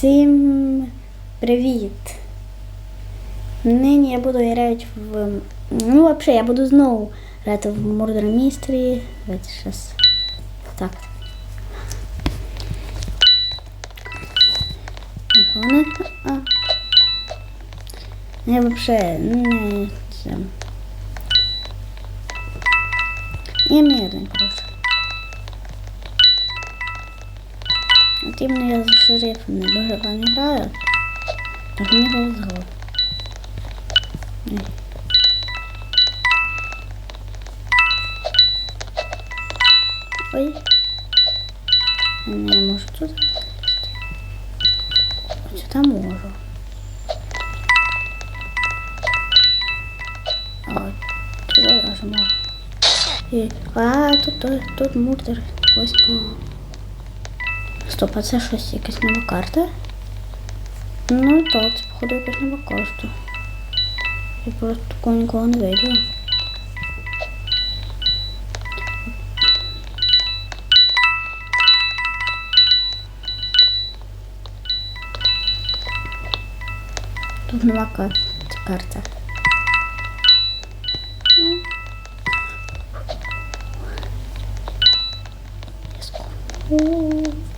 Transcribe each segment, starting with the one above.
Всім привіт! Нині я буду грати в. Ну, вообще, я буду знову грати в Murder Mystery. Давайте сейчас. Так. Головне. А. Я вообще не це. Я мирний просто. От іменно я за шерифом не дуже гарно граю. Так мені повезло. Ой. Ой. Я не можу тут. Чи там можу? А, тут даже можу. І, а, тут, тут, тут мурдер. Ось кого. Стоп, а це щось якась нова карта? Ну так, це походу якась нова карта. Я просто такого ніколи не видела. Тут нова кар- карта. Ну.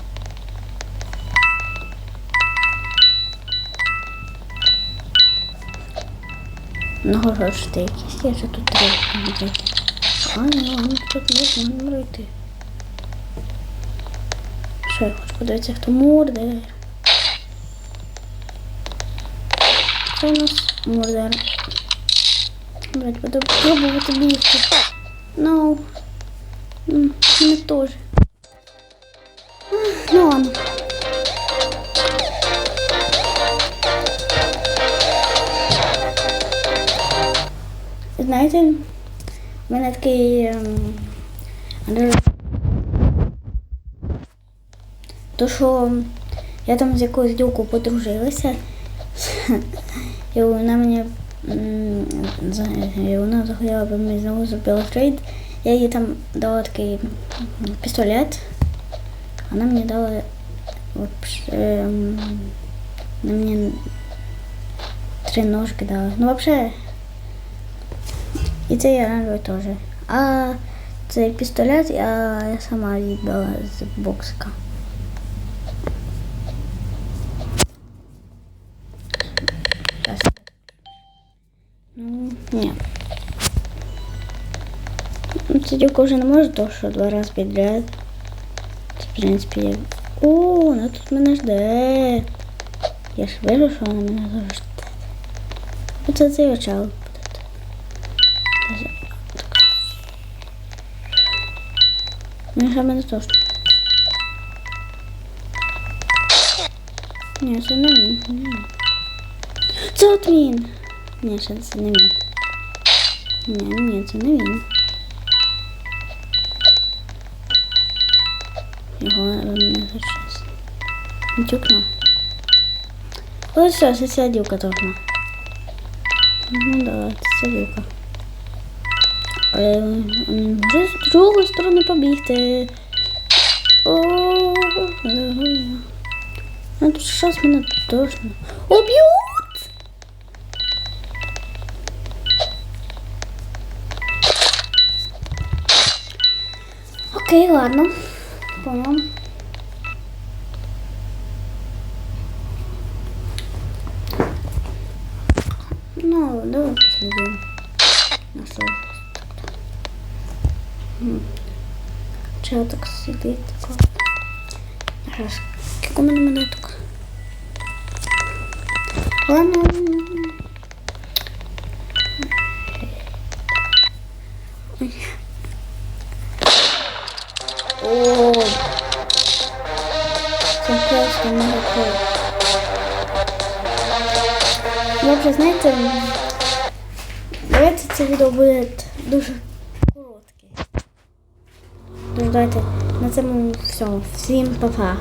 О. Ну, ти якісь є, що тут треба. А, ні, ладно, тут можна пройти. Що я хочу подивитися, хто мурдер. Це у нас мурдер. Блять, буду пробувати бігти. Ну, мене теж. Ну ладно. Знаєте, в мене такий. То, що я там з якоюсь дівкою подружилася, і вона мені і вона захотіла би мені знову зробила трейд. Я їй там дала такий пістолет. Вона мені дала вона мені три ножки дала. Ну, вообще, і цей оранжевий теж. А цей пістолет я, я сама віддала з боксика. Ну, ні. Ну, Ця дівка вже не може, тому що два рази підряд. В принципі, як... О, вона тут мене жде. Я ж вижу, що вона мене зараз жде. Оце цей очал. Ну, ще мене теж. Ні, це не він. це от він. Ні, ще це не він. Ні, ні, це не він. Його не зачес. Тюкна. Ось все, це ця дівка точно. Ну да, це Е, Може з другої сторони побігти. О, ну тут щось мене точно. Уб'ють! Окей, ладно. Понял. Ну, давай последим. Чого так сидить тако? Раз. Скільки у мене монеток? Ладно. Ой. О. Це просто молоко. Я вже, знаєте, давайте це відео буде дуже коротке. Тож давайте на цьому все. Всім па-па.